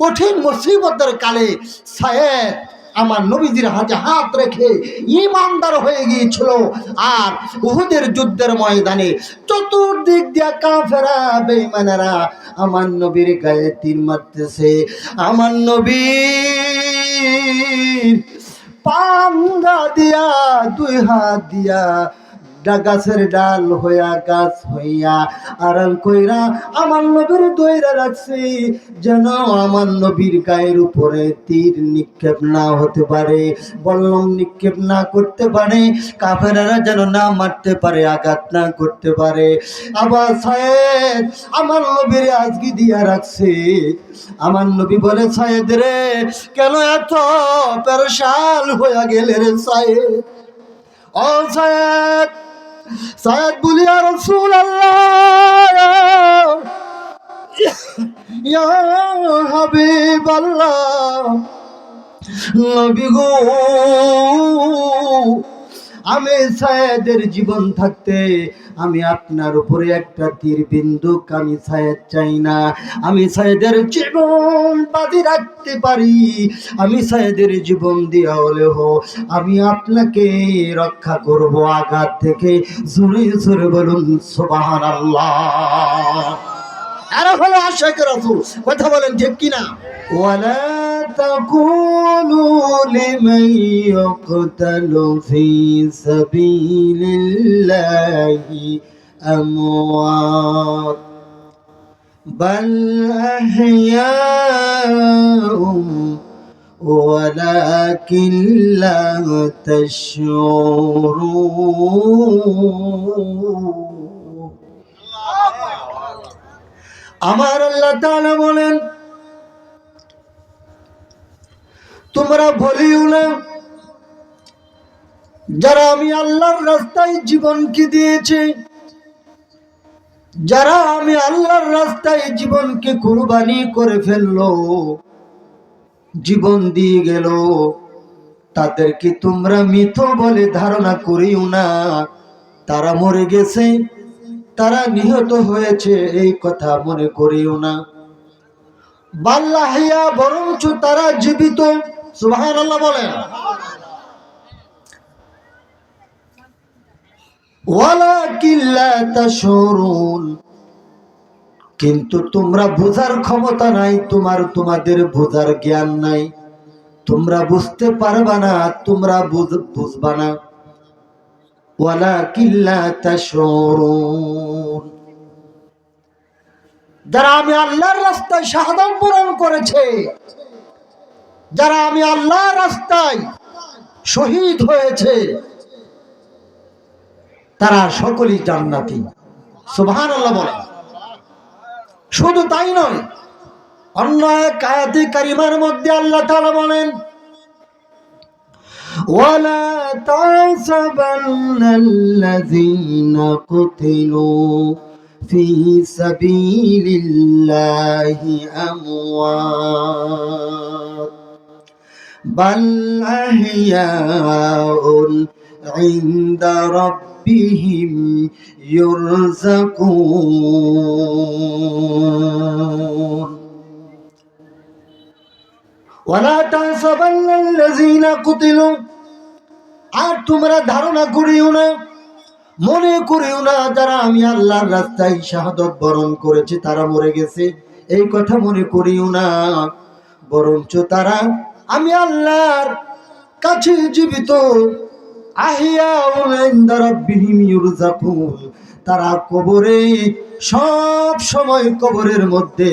কঠিন মুসিবতের কালে সায়েদ আমার নবীজির হাতে হাত রেখে ইমানদার হয়ে গিয়েছিল। আর উহুদের যুদ্ধের ময়দানে চতুর্দিক দিয়া কাফেরা, বেঈমানেরা আমার নবীর গায়ে তীর মারতেছে। আমার নবীর পাঙ্গা দিয়া, দুই হাত দিয়া ডা- গাছের ডাল হইয়া গাছ হইয়া আড়াল কইরা আমার নবীর দইরা রাখছি, যেন আমার নবীর গায়ের উপরে তীর নিক্ষেপ না হতে পারে, বল্লম নিক্ষেপ না করতে পারে, কাফেরারা যেন না মারতে পারে, আঘাত না করতে পারে। আবার সাহেব আমার নবীর আজকে দিয়া রাখছে। আমার নবী বলে সাহেদ রে, কেন এত পেরশাল হইয়া গেলে রে সাহেব ও সাহেব সাহেব বুলিয়া রসুল আল্লাহ হাবিব নবী গো। আমি সায়েদের জীবন থাকতে, আমি আপনার উপরে একটা তীর বিন্দুক আমি সায়েদ চাই না। আমি সায়েদের জীবন বাজি রাখতে পারি, আমি সায়েদের জীবন দিয়া হলেও আমি আপনাকে রক্ষা করব আঘাত থেকে। জোরে জোরে বলুন সোবাহান আল্লাহ আরে হলো আশাক রাসূল, কথা বলেন ঠিক কিনা? ওয়ালা তাকুলু লিমান ইয়াকতালু ফি সাবিলিল্লাহি আমওয়াত بل أحياء ولكن لا تشعرون আমার আল্লাহ তাআলা বলেন তোমরা বলিও না। যারা আমি আল্লাহর রাস্তায় জীবনকে দিয়েছে, যারা আমি আল্লাহর রাস্তায় জীবনকে কুরবানি করে ফেলল, জীবন দিয়ে গেল, তাদেরকে তোমরা মৃত বলে ধারণা করিও না। তারা মরে গেছে, তারা নিহত হয়েছে, এই কথা মনে করিও না। বাল্লাহিয়া বরঞ্চ তারা জীবিত কিন্তু তোমরা বোঝার ক্ষমতা নাই, তোমার তোমাদের বোঝার জ্ঞান নাই। তোমরা বুঝতে পারবা না, তোমরা বুঝ- বুঝবা না। যারা আমি আল্লাহর রাস্তায় শাহাদাত পূরণ করেছে যারা আমি আল্লাহর রাস্তায় শহীদ হয়েছে তারা সকলেই জান্নাতি সুবহানাল্লাহ বলে শুধু তাই নয় অন্য এক আয়াতে কারিমার মধ্যে আল্লাহ তাআলা বলেন ولا تحسبن الذين قتلوا في سبيل الله أموات بل أحياء عند ربهم يرزقون ولا تحسبن الذين قتلوا আর তোমরা ধারণা করিও না মনে করিও না যারা আমি আল্লাহর রাস্তায় শাহাদত বরণ করেছে তারা মরে গেছে এই কথা মনে করিও না বরঞ্চ তারা আমি আল্লাহর কাছে জীবিত। তারা কবরে, সব সময় কবরের মধ্যে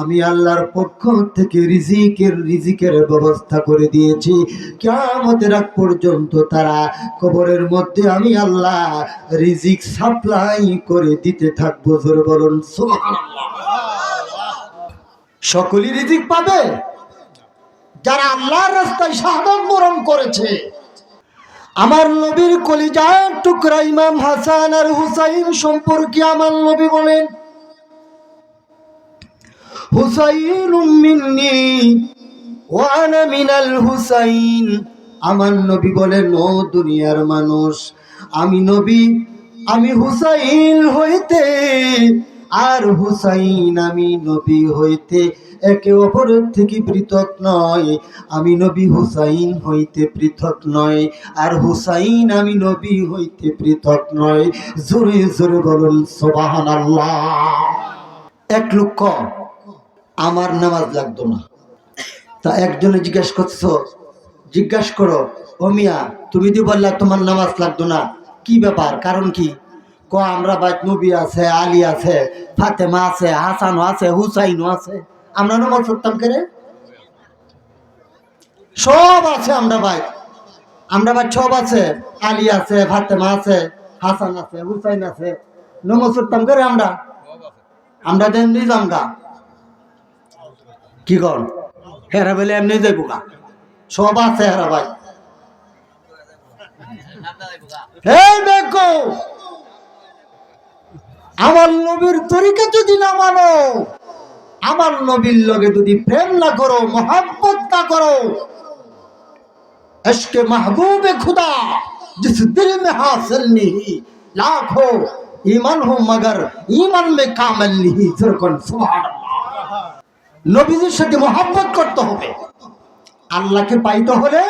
আমি আল্লাহর পক্ষ থেকে রিজিকের রিজিকের ব্যবস্থা করে দিয়েছি। কিয়ামতের আগ পর্যন্ত তারা কবরের মধ্যে আমি আল্লাহ রিজিক সাপ্লাই করে দিতে থাকব। জোরে বলুন সকলই রিজিক পাবে? যারা আল্লাহর রাস্তায় শাহাদত বরণ করেছে। আমার নবীর কলিজার টুকরা ইমাম হাসান আর হুসাইন সম্পর্কে আমার নবী বলেন, হুসাইন মিন্নি ওয়ানা মিনাল হুসাইন। আমার নবী বলেন, ও দুনিয়ার মানুষ, আমি নবী, আমি হুসাইন হইতে আর হুসাইন, আমি নবী হইতে একে অপরের থেকে পৃথক নয়। আমি নবী হুসাইন হইতে পৃথক নয়, আর হুসাইন, আমি নবী হইতে পৃথক নয়। জোরে জোরে বলুন সোবাহান আল্লাহ এক লক্ষ, আমার নামাজ লাগতো না। তা একজনে জিজ্ঞাসা করছ, জিজ্ঞাসা করো, ও মিয়া, তুমি যে বললা তোমার নামাজ লাগতো না, কি ব্যাপার, কারণ কি? ক আমরা বাইত নবী আছে, আলী আছে, ফাতেমা আছে, হাসানও আছে, হুসাইনও আছে। আমরা নামাজ পড়তাম করে সব আছে আমরা ভাই আমরা ভাই সব আছে, আলী আছে, ফাতেমা আছে, হাসান আছে, হুসাইন আছে। নমাজ পড়তাম করে আমরা? আমরা দেন নিজাম গা। কি কর? হেরা বলে এমনি যাইব গা। সব আছে হেরা ভাই এই দেখো আমার নবীর তরিকা যদি না মানো, আমার নবীর লগে যদি প্রেম না করো, মহাব্বত না করো এসকে মাহবুবে খুদা, জিস দিল মে হাসিল নেহি, লাখ হো ঈমান হো, মগর ঈমান মে কামাল নেহি যরকন সুবহানাল্লাহ। নবীর সাথে মহাব্বত করতে হবে। আল্লাহকে পাইতে হলে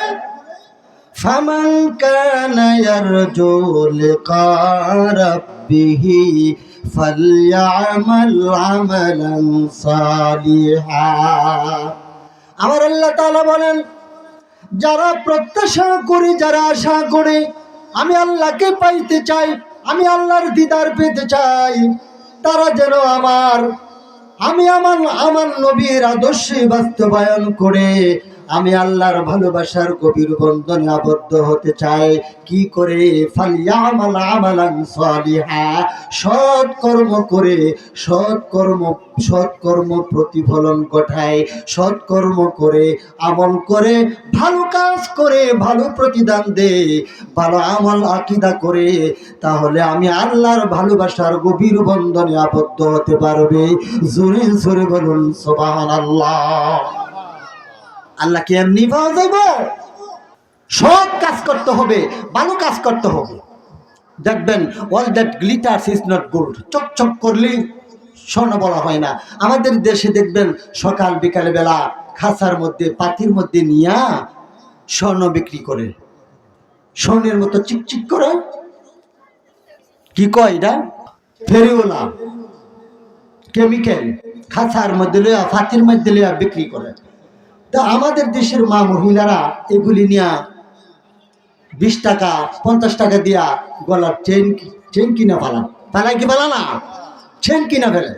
ফামান কানা ইয়ারজু লিকা রাব্বিহি فليعمل عملا صالحا আমার আল্লাহ তাআলা বলেন যারা প্রত্যাশা করে যারা আশা করে আমি আল্লাহকে পাইতে চাই আমি আল্লাহর দিদার পেতে চাই তারা যেন আমার আমি আমার আমার নবীর আদর্শে বাস্তবায়ন করে আমি আল্লাহর ভালোবাসার গভীর বন্ধনে আবদ্ধ হতে চাই। কি করে? ফালিয়ামাল আমালান সালিহা। সৎ কর্ম করে সৎ কর্ম প্রতিফলন ঘটায়। সৎ কর্ম করে আমল করে, ভালো কাজ করে, ভালো প্রতিদান দে ভালো আমল আকিদা করে, তাহলে আমি আল্লাহর ভালোবাসার গভীর বন্ধনে আবদ্ধ হতে পারবে। জোরে জোরে বলুন সোবাহান আল্লাহ আল্লাহকে এমনি পাওয়া যাইব? সৎ কাজ করতে হবে, ভালো কাজ করতে হবে। দেখবেন all that glitters is not gold চকচক করলেই স্বর্ণ বলা হয় না। আমাদের দেশে দেখবেন, সকাল বিকাল বেলা খাসার মধ্যে, পাতির মধ্যে নিয়া স্বর্ণ বিক্রি করে। স্বর্ণের মতো চিকচিক করে। কি কয় এটা? ফেরিওলা। কেমিক্যাল। খাসার মধ্যে লইয়া ফাতির মধ্যে লইয়া বিক্রি করে। তা আমাদের দেশের মা মহিলারা এগুলি নিয়া বিশ টাকা, পঞ্চাশ টাকা দিয়া গলার চেন চেন কিনা ফেলা ফেলাই কি ফেলা না? চেন কিনা ফেলে।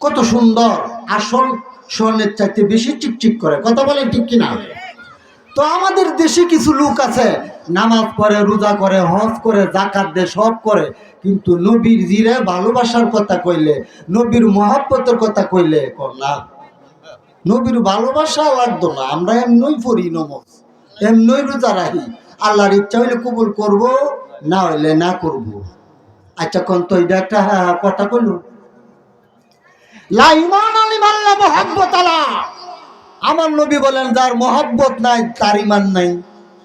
কত সুন্দর আসল স্বর্ণের চাইতে বেশি চিকচিক করে। কথা বলে ঠিক কিনা? তো আমাদের দেশে কিছু লোক আছে, নামাজ পড়ে, রোজা করে, হজ করে জাকাত দেয় সব করে। কিন্তু নবীর জিরে ভালোবাসার কথা কইলে, নবীর মহাব্বতের কথা কইলে না। নবীর ভালোবাসা লাগতো না, আমরা এমনই পড়ি নমজ, এমনই রোজা রাখি। আল্লাহর ইচ্ছা হইলে কবুল করব, না হইলে না করব। আচ্ছা কোন তো এটা একটা কথা কইল। লাইমান আলিমাল্লা মোহাব্বত আলা। আমার নবী বলেন, যার মহাব্বত নাই, তার ইমান নাই।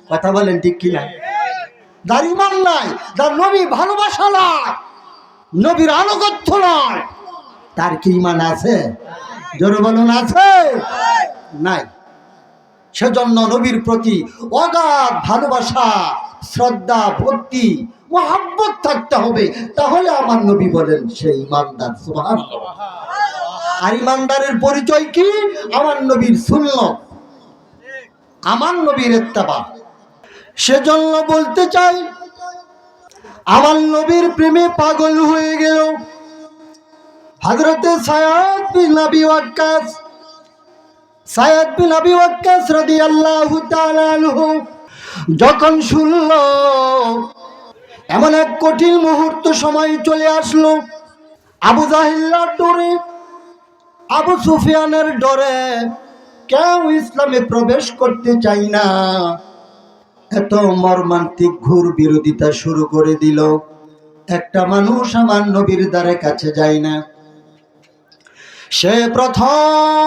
কথা বলেন ঠিক কিনা? যার ইমান নাই, যার নবী ভালোবাসা নাই, নবীর আনুগত্য নয় তার কি ইমান আছে? জোরে বলুন, আছে? নাই। সেজন্য নবীর প্রতি অগাধ ভালোবাসা, শ্রদ্ধা, ভক্তি, মহাব্বত থাকতে হবে। তাহলে আমার নবী বলেন, সে ইমানদার সুবহান আর ইমানদারের পরিচয় কি? আমার নবীর শূন্য আমার নবীর এত্তাবা সেজন্য বলতে চাই, আমার নবীর প্রেমে পাগল হয়ে গেল। হজরতে সায়াদ বিন আবি ওয়াক্কাস, সায়াদ বিন আবি ওয়াক্কাস রাদিয়াল্লাহু তাআলা আনহু যখন শুনল, এমন এক কঠিন মুহূর্ত সময় চলে আসলো আবু জাহিল্লার ডরে। আবু সুফিয়ানের ডরে কেউ ইসলামে প্রবেশ করতে চাই না। এত মর্মান্তিক ঘুর বিরোধিতা শুরু করে দিল। একটা মানুষ আমার নবীর দ্বারে কাছে যায় না। সে প্রথম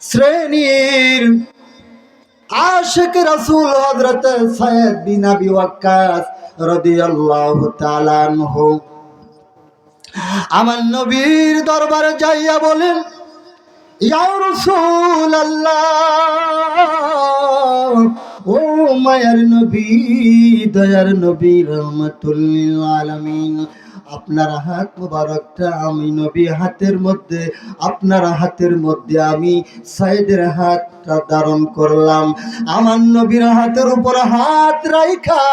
শ্রেণির আশেক রাসূল হযরত সাইয়্যিদ বিন আবি ওয়াক্কাস রাদিয়াল্লাহু তাআলা আনহু। আমার নবীর দরবারে যাইয়া বলেন, ইয়া রাসূলুল্লাহ, ও মায়ার নবী, দয়ার নবী রহমাতুল্লিল আলামিন। আপনার হাত মুবারকটা আমি নবী হাতের মধ্যে, আপনার হাতের মধ্যে আমি সাইদের হাতটা ধারণ করলাম। আমার নবীর হাতের উপর হাত রাইখা,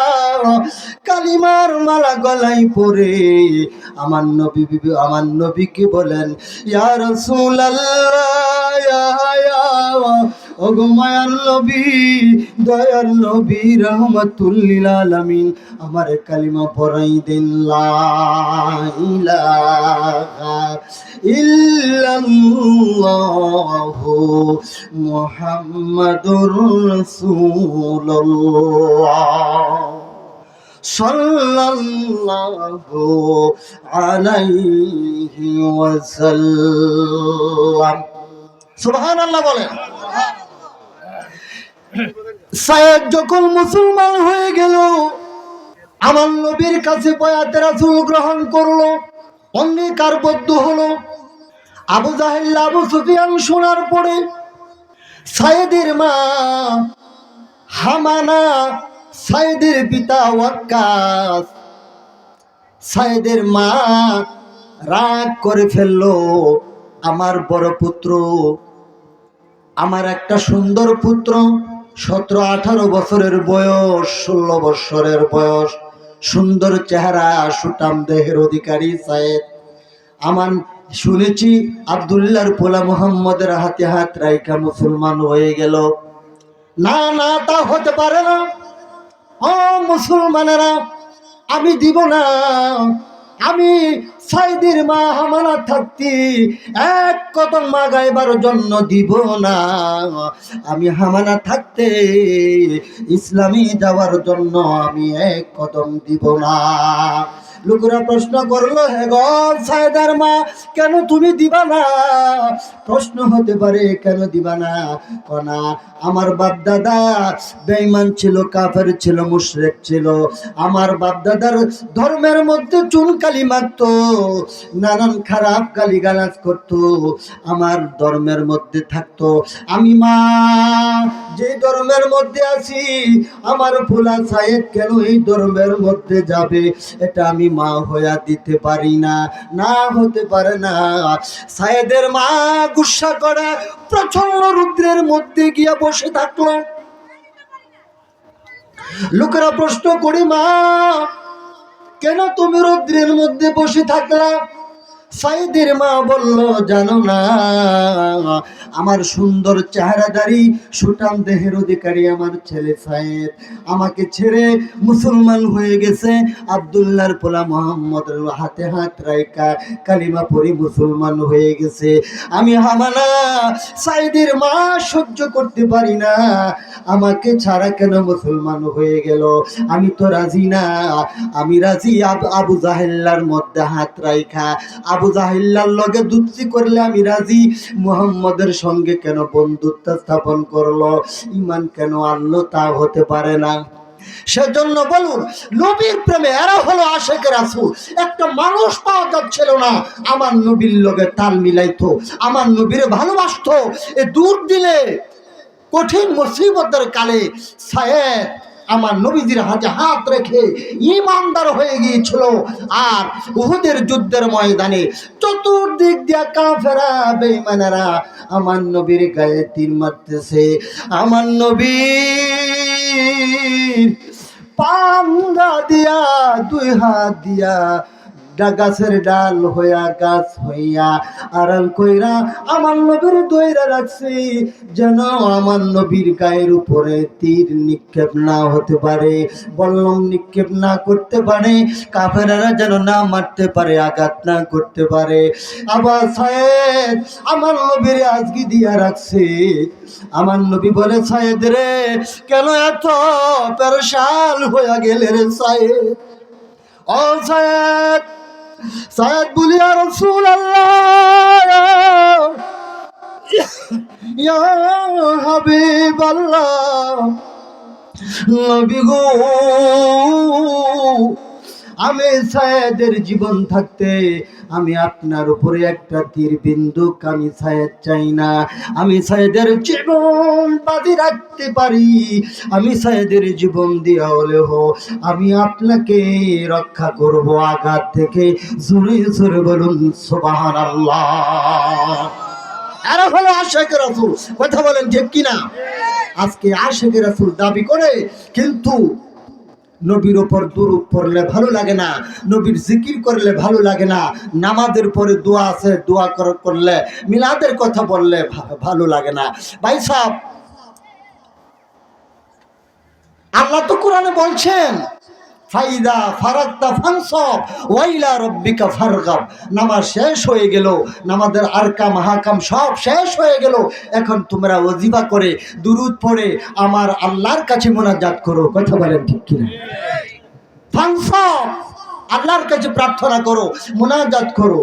কালিমার মালা গলাই পরে আমার নবী আমার নবীকে বলেন, ইয়া রাসূলুল্লাহ ইয়া ইয়া ওগো মায়ার নবী, দয়ার নবী রহমাতুল্লিল আলামিন আমার কালিমা পড়াই দিন ইল্লাল্লাহু মুহাম্মাদুর রাসূলুল্লাহ সাল্লাল্লাহু আলাইহি ওয়াসাল্লাম। সুবহানাল্লাহ বলেন। সায়েদ যখন মুসলমান হয়ে গেল, আমার নবীর কাছে বয়াতে রাসূল গ্রহণ করল, অঙ্গীকারবদ্ধ হলো। আবু জাহেল, আবু সুফিয়ান শোনার পরে সায়েদের মা হামানা সাইদের পিতা ওয়াক্কাস সাইদের মা রাগ করে ফেলল, আমার বড় পুত্র, আমার একটা সুন্দর পুত্র সতেরো আঠারো বছরের বয়স, ষোলো বছরের বয়স, সুন্দর চেহারা সুটাম দেহের অধিকারী সাহেব আমার শুনেছি আবদুল্লাহর পোলা মোহাম্মদের হাতে হাত রাইখা মুসলমান হয়ে গেল। না না, তা হতে পারে না। ও মুসলমানেরা, আমি দিব না। আমি সাইদের মা হামানা থাকতি, এক কদম মা গাইবার জন্য দিব না। আমি হামানা থাকতে ইসলামী যাওয়ার জন্য আমি এক কদম দিব না। লোকেরা প্রশ্ন করল, হে গো সাইদার মা, কেন তুমি দিবা না? প্রশ্ন হতে পারে, কেন দিবা না? কনা, আমার বাপ দাদা বেঈমান ছিল, কাফের ছিল, মুশরিক ছিল। আমার বাপ দাদার ধর্মের মধ্যে চুন কালি মারত, নানান খারাপ গালি গালাজ করত, আমার ধর্মের মধ্যে থাকতো। আমি মা, যে ধর্মের মধ্যে আছি, আমার ফুলা সাহেব কেন এই ধর্মের মধ্যে যাবে? এটা আমি মা হইয়া দিতে পারি না না হতে পারে না। সায়েদের মা গুসা করে প্রচণ্ড রুদ্রের মধ্যে গিয়া বসে থাকল। লোকেরা প্রশ্ন করি, মা, কেন তুমি রুদ্রের মধ্যে বসে থাকলা? সাইদের মা বলল, জানো না, আমার সুন্দর চেহারাদারি সুটাম দেহের অধিকারী আমার ছেলে সাইদ। আমাকে ছেড়ে মুসলমান হয়ে গেছে। আবদুল্লাহর পোলা মোহাম্মদ হাতে হাত রাইকা কালিমা পরি মুসলমান হয়ে গেছে। আমি হামানা সাইদের মা সহ্য করতে পারি না। আমাকে ছাড়া কেন মুসলমান হয়ে গেল? আমি তো রাজি না। আমি রাজি আব- আবু জাহেল্লার মধ্যে হাত রাইখা। আবু জাহিল্লার লগে দুচ্ছি করলে আমি রাজি। মুহাম্মদের সঙ্গে কেন বন্ধুত্ব স্থাপন করল? ইমান কেন আনলো তা হতে পারে না। সেজন্য বলুন, নবীর প্রেমে এরা হলো আশেকের রাসূল। একটা মানুষ পাওয়া যাচ্ছিল না। আমার নবীর লগে তাল মিলাইতো, আমার নবীরে ভালোবাসতো। এ দূর দিলে কঠিন মুসিবতের কালে সায়েদ আমার নবীজির হাতে হাত রেখে ইমানদার হয়ে গিয়েছিল। আর উহুদের যুদ্ধের ময়দানে চতুর্দিক দিয়া কাফেরা বেমানেরা আমার নবীর গায়ে তীর মারতেছে। আমার নবীর পান্দা দিয়া, দুই হাত দিয়া গাছের ডাল হইয়া, গাছ হইয়া। আড়াল কইরা আমার নবীর দইরা রাখছি, যেন আমার নবীর গায়ের উপরে তীর নিক্ষেপ না হতে পারে। বল্লম, নিক্ষেপ না করতে পারে। কাফেরারা যেন না মারতে পারে, আঘাত না করতে পারে। আবার সায়েদ আমার নবীর আজকে দিয়া রাখছে। আমার নবী বলে, সায়েদ রে, কেন এত পেরশাল হইয়া গেলে রে সায়েদ? ও সায়েদ সায়েদ বলি আর রসুল আল্লাহ ইয়া হাবিব নবী গো আমি সায়েদের জীবন থাকতে, আমি আপনার উপরে একটা তীর বিন্দু আমি সায়েদ চাই না। আমি সায়েদের জীবন বাজি রাখতে পারি, আমি সায়েদের জীবন দিয়া হলেও আমি আপনাকে রক্ষা করব আঘাত থেকে। জোরে জোরে বলুন সুবাহান আল্লাহ এরা হলো আশেকের রাসূল। কথা বলেন ঠিক কিনা? আজকে আশেকের রাসূল দাবি করে, কিন্তু নবীর ওপর দুরূপ পড়লে ভালো লাগে না, নবীর জিকির করলে ভালো লাগে না, নামাজের পরে দোয়া আছে, দোয়া কর- করলে, মিলাদের কথা বললে ভালো লাগে না। ভাই সাহ আল্লাহ তো কোরআনে বলছেন ফাইদা ফারাক্তা ওয়াইলা রব্বিকা ফারগাব। নামাজ শেষ হয়ে গেল সব শেষ হয়ে গেল। এখন তোমরা ওজিবা করে, দুরুদ পড়ে, আমার আল্লাহর কাছে মোনাজাত করো। কথা বলেন ঠিক কিনা? আল্লাহর কাছে প্রার্থনা করো, মোনাজাত করো।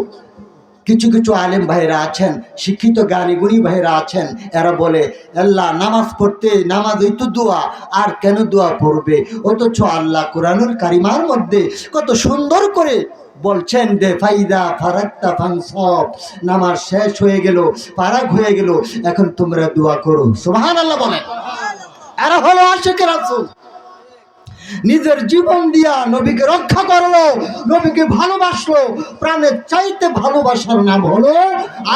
কিছু কিছু আলেম ভাইরা আছেন, শিক্ষিত জ্ঞানী, গুণী ভাইরা আছেন, এরা বলে, আল্লাহ, নামাজ পড়তে নামাজ ওই তো দোয়া, আর কেন দোয়া পড়বে? অথচ আল্লাহ কোরআনুল কারিমার মধ্যে কত সুন্দর করে বলছেন দে ফাইদা ফারাক্তা ফাংসব নামাজ শেষ হয়ে গেল পারাক হয়ে গেল, এখন তোমরা দোয়া করো। সুবহান আল্লাহ বলেন। এরা হলো আশেকের রাসূল। নিজের জীবন দিয়া নবীকে রক্ষা করল, নবীকে ভালোবাসলো, প্রাণের চাইতে ভালোবাসার নাম হলো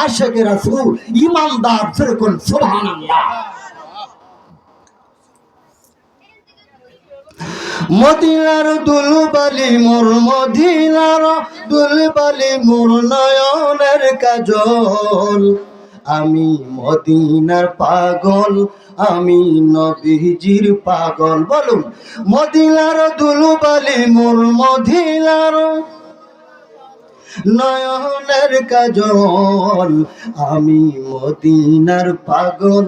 আশেকের রাসূল, ইমানদার, যেরকম, সুবহানাল্লাহ। মদিনার দুলবালি মোর মদিনার দুলবালি মোর নয়নের কাজল। আমি মদিনার পাগল, আমি নবীজির পাগল। বলুন, মদিনার দুলুবালি মোর মদিনার নয়নের কাজল, আমি মদিনার পাগল।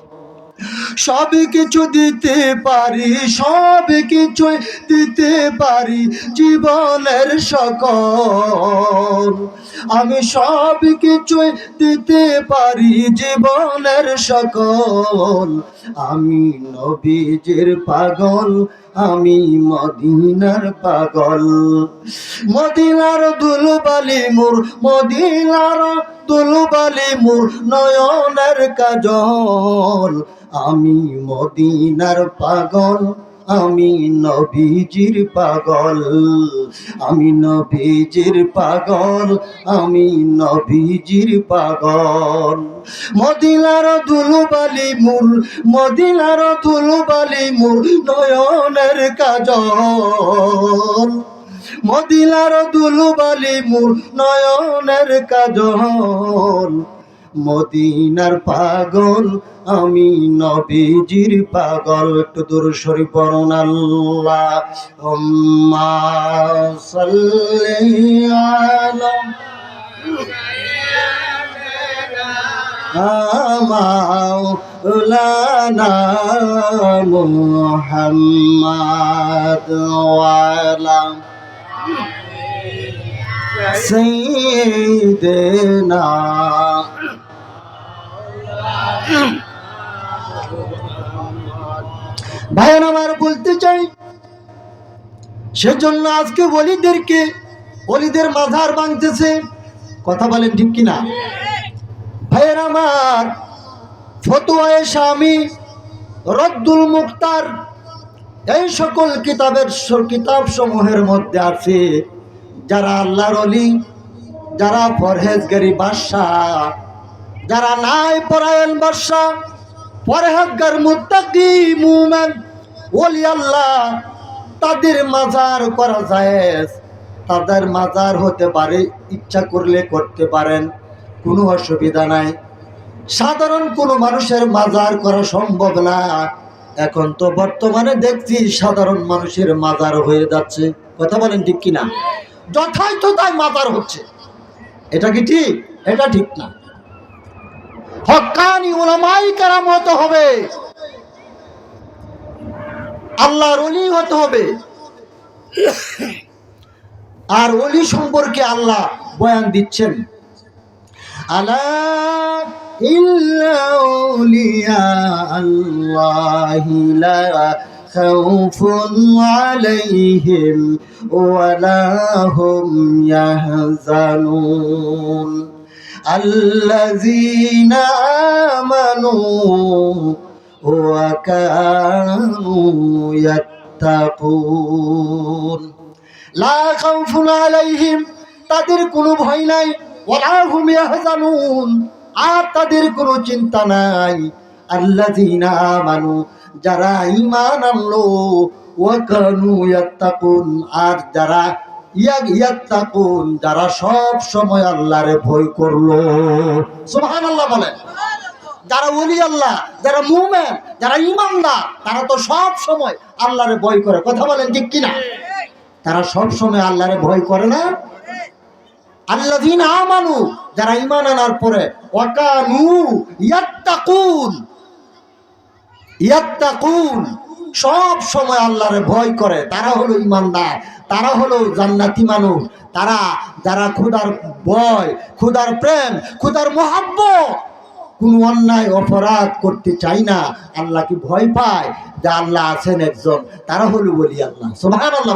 সব কিছু দিতে পারি, সব কিছু দিতে পারি জীবনের সকল। আমি সব কিছু দিতে পারি জীবনের সকল। আমি নবীজের পাগল আমি মদিনার পাগল। মদিনার দুলবালি মোর মদিনার দুলবালি মোর নয়নের কাজল। আমি মদিনার পাগল। আমি নবীজির পাগল, আমি নবীজির পাগল, আমি নবীজির পাগল। মদিনার দুলবালি মূল, মদিনার দুলবালি মূল নয়নের কাজল। মদিনার দুলবালি মূল নয়নের কাজল। মদিনার পাগল আমি নবীজির পাগল। একটু দূর সরি পড়ন আল্লাহ। মাওলানা মোহাম্মদ ওয়ালা سيدنا ভাইয়ের আমার বলতে চাই সেজন্য আজকে অলিদেরকে অলিদের মাথার ভাঙতেছে কথা বলেন ঠিক কিনা ভাইয়ের আমার ফতোয়ায় স্বামী রদ্দুল মুক্তার এই সকল কিতাবের কিতাব সমূহের মধ্যে আছে যারা আল্লাহর অলি যারা পরহেজগারি বাদশাহ যারা নাই পরায়ণ বাদশাহ পরহেজগার মুত্তাকি মুমেন, ওলি আল্লাহ, তাদের মাজার করা যায় তাদের মাজার হতে পারে, ইচ্ছা করলে করতে পারেন, কোনো অসুবিধা নাই। সাধারণ কোনো মানুষের মাজার করা সম্ভব না। এখন তো বর্তমানে দেখছি সাধারণ মানুষের মাজার হয়ে যাচ্ছে। কথা বলেন ঠিক কিনা? যথাযথ তাই মাজার হচ্ছে। এটা কি ঠিক? এটা ঠিক না। হকানি ওলামাই কারাম হতে হবে। আল্লাহর অলি হতে হবে। আর অলি সম্পর্কে আল্লাহ বয়ান দিচ্ছেন। আলা ইল্লা আল্লাহি লা খাউফুন আলাইহিম ওয়ালা হুম ইয়াহজানুন الذين آمنوا وكانوا يتقون লা খাউফুন আলাইহিম তাদের কোনো ভয় নাই ওয়ালা হুম ইয়াহজানুন আর তাদের কোনো চিন্তা নাই আল্লাযীনা আমানু যারা ইমান আনলো ওয়া কানু ইয়াত্তাকুন, আর যারা ইয়াক ইয়াত্তাকুন, যারা সব সময় আল্লাহরে ভয় করল। সুবহানাল্লাহ বলেন। যারা ওলি আল্লাহ, যারা মুমেন, যারা ইমানদার তারা তো সব সময় আল্লাহরে ভয় করে। কথা বলেন ঠিক কিনা? তারা সব সময় আল্লাহরে ভয় করে না? আল্লাযীন আমানু, যারা ইমান আনার পরে, ওয়াকানু ইয়াত্তাকুন সব সময় আল্লাহরে ভয় করে। তারা হলো ইমানদার, তারা হলো জান্নাতি মানুষ। তারা, যারা খুদার ভয় খুদার প্রেম খুদার মহাব্বত, কোন অন্যায়, অপরাধ করতে চাই না। আল্লাহকে ভয় পায়? যে আল্লাহ আছেন একজন। তারা হলো বলি আল্লাহ। সোভান আল্লাহ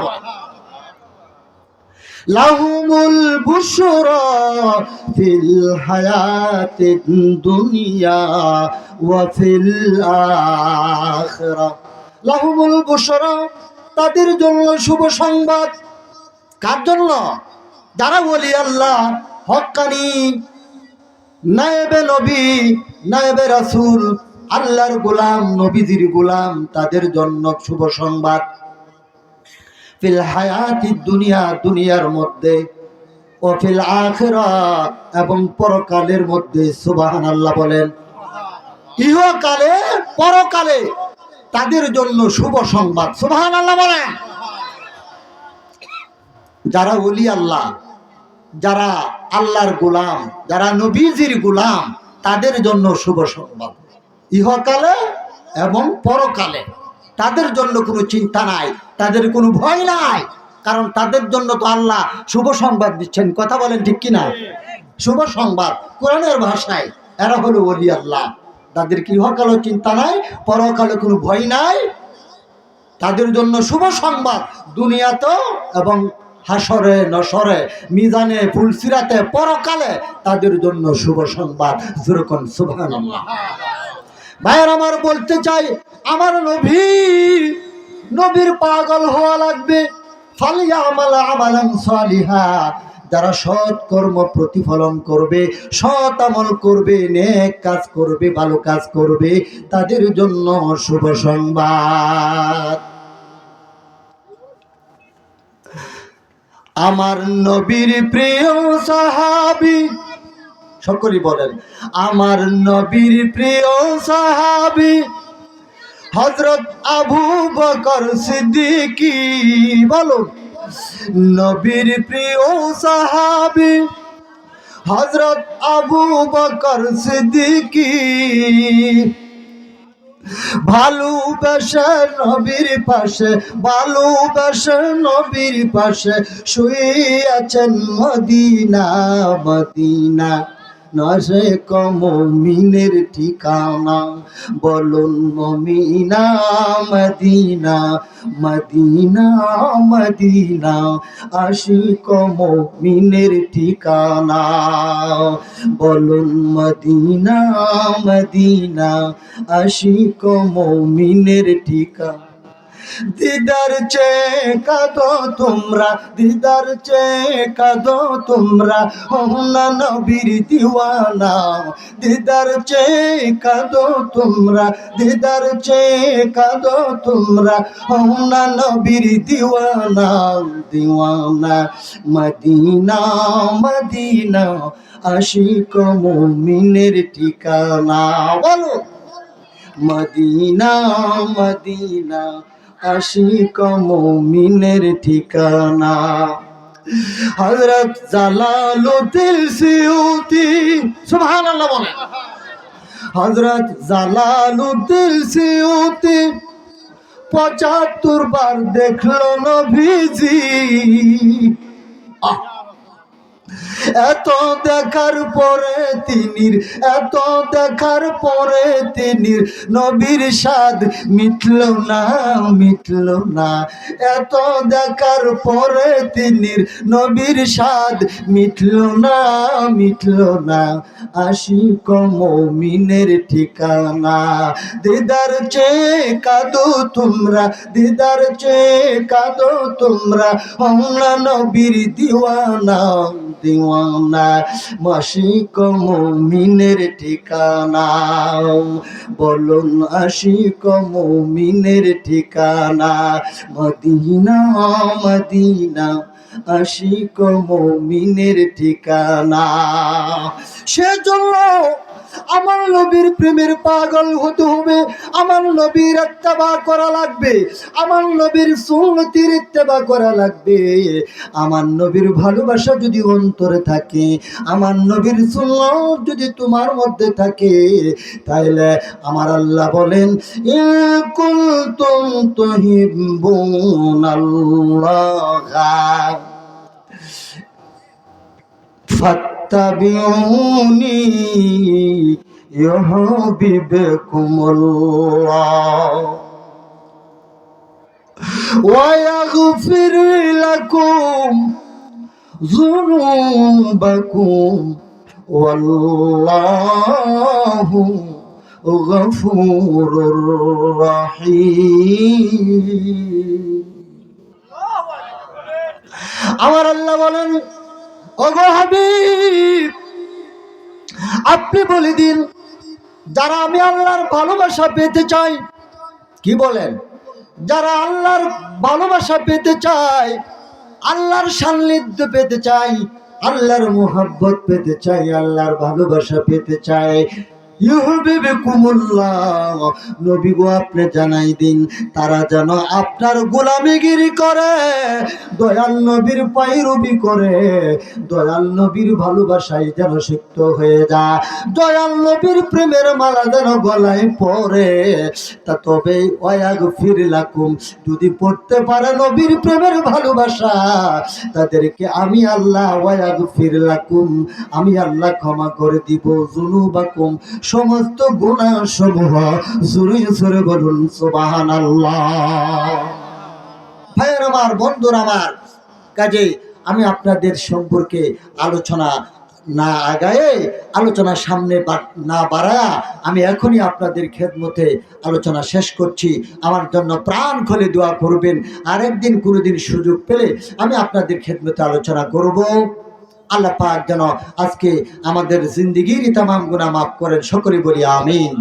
লাহুমুল বুশরা ফিল হায়াতিদ দুনিয়া ওয়া ফিল আখিরা। লাহুমুল বুশরা তাদের জন্য শুভ সংবাদ। কার জন্য? যারা বলি আল্লাহ হক্কানি নায়েবে নবী, নায়েবে রাসূল, আল্লাহর গোলাম, নবীজির গোলাম, তাদের জন্য শুভ সংবাদ। ফিল হায়াতি দুনিয়া, দুনিয়ার মধ্যে, ও ফিল আখিরা, এবং পরকালের মধ্যে সুবাহান আল্লাহ বলেন। ইহকালে, পরকালে তাদের জন্য শুভ সংবাদ সুবাহান আল্লাহ বলেন। যারা ওলি আল্লাহ, যারা আল্লাহর গোলাম, যারা নবীজির গোলাম, তাদের জন্য শুভ সংবাদ। ইহকালে এবং পরকালে। তাদের জন্য কোনো চিন্তা নাই, তাদের কোনো ভয় নাই। কারণ তাদের জন্য তো আল্লাহ শুভ সংবাদ দিচ্ছেন। কথা বলেন ঠিক কিনা? শুভ সংবাদ, কোরআনের ভাষায় এরা হলো ওলি আল্লাহ। তাদের কি ইহকালও চিন্তা নাই, পরকালে কোনো ভয় নাই। তাদের জন্য শুভ সংবাদ দুনিয়াতেও এবং হাসরে নসরে মিজানে, ফুলসিরাতে, পরকালে তাদের জন্য শুভ সংবাদ। যেরকম সুভান ভাইয়ের আমার বলতে চাই, আমার নবী, নবীর পাগল হওয়া লাগবে। ফালিয়া আমালা সালিহা, যারা সৎ কর্ম প্রতিফলন করবে, সৎ আমল করবে, নেক কাজ করবে, ভালো কাজ করবে, তাদের জন্য শুভ সংবাদ। আমার নবীর প্রিয় সাহাবি সকলেই বলেন, আমার নবীর প্রিয় সাহাবি হজরত আবু বকর সিদ্দিকি। বলো নবীর প্রিয় সাহাবি হজরত আবু বকর সিদ্দিকি। ভালোবাসা নবীর পাশে ভালোবাসা নবীর পাশে শুয়ে আছেন মদিনা মদিনা। নসে কমিনের ঠিকানা? বলুন মমিনা, মদিনা মদিনা মদিনা। আশি কমিনের ঠিকানা। বলুন মদিনা মদিনা। আশি কমিনের ঠিকানা। দিদার চে কাদো তোমরা, দিদার চে কাদো তোমরা। হোনা নবীর দিওয়ানা, দিদার চে কাদো তোমরা, দিদার চে কাদো তোমরা। হোনা নবীর দিওয়ানা দিওয়ানা, মদিনা মদিনা, আশিক মুমিনের ঠিকানা। বলো। মদিনা মদিনা আশিক মুমিনের ঠিকানা। হযরত জালালুদ্দিন সিউতি, সুবহানাল্লাহ বলেন। হজরত জালালুদ্দিন সিউতি, পঁচাত্তর বার দেখল নবীজি। আহ! এত দেখার পরে তিনির, এত দেখার পরে তিনির নবীর স্বাদ মিটল না মিটল না। এত দেখার পরে তিনির নবীর স্বাদ মিটল না মিটল না। আশি কমিনের ঠিকানা, দিদার চেয়ে কাঁদো তোমরা, দিদার চেয়ে কাঁদো তোমরা। হমনা নবীর দিওয়ানা দিওয়ানা মাসিক মমিনের ঠিকানা। বলুন আশিক মমিনের ঠিকানা। মদিনা মদিনা আশিক মমিনের ঠিকানা। সেজন্য আমার নবীর প্রেমের পাগল হতে হবে। আমার নবীর ইত্তেবা করা লাগবে। আমার নবীর সুন্নতির ইত্তেবা করা লাগবে। আমার নবীর ভালোবাসা যদি অন্তরে থাকে, আমার নবীর সুন্নত যদি তোমার মধ্যে থাকে তাহলে আমার আল্লাহ বলেন কুনতুম তুহিব্বুনাল্লাহ। তাবিউনি ইউহিবকুমুল্লাহ ওয়া ইয়াগফির লাকুম যুনুবাকুম ওয়াল্লাহু গফুরুর রাহিম। আমার আল্লাহ বলেন ওগো হাবিব, আপনি বলে দিন, যারা আমি আল্লাহর ভালোবাসা পেতে চাই, কি বলেন? যারা আল্লাহর ভালোবাসা পেতে চায় আল্লাহর সান্নিধ্য পেতে চাই, আল্লাহর মোহাব্বত পেতে চাই, আল্লাহর ভালোবাসা পেতে চাই আপনি জানাই দিন, তারা যেন আপনার গোলামিগিরি করে, দয়াল নবীর পায়রবি করে, দয়াল নবীর ভালোবাসায় যেন সিক্ত হয়ে যায়, দয়াল নবীর প্রেমের মালা যেন গলায় পড়ে তা তবে ওয়াগ ফিরলাকুম যদি পড়তে পারে নবীর প্রেমের ভালোবাসা, তাদেরকে আমি আল্লাহ ওয়াগ ফিরলাকুম আমি আল্লাহ ক্ষমা করে দিব জুনুবাকুম সমস্ত গুণা সমূহ জুড়ে জুড়ে বলুন সুবাহান ভাইয়ের আমার, বন্ধুর আমার কাজে আমি আপনাদের সম্পর্কে আলোচনা না আগায়ে, আলোচনা সামনে না বাড়ায়া আমি এখনই আপনাদের খেদমতে আলোচনা শেষ করছি। আমার জন্য প্রাণ খুলে দোয়া করবেন। আরেকদিন কোনোদিন সুযোগ পেলে আমি আপনাদের খেদমতে আলোচনা করব। আল্লাহ পাক যেন আজকে আমাদের জিন্দিগির তামাম গুণা মাফ করেন সকলে বলি আমিন।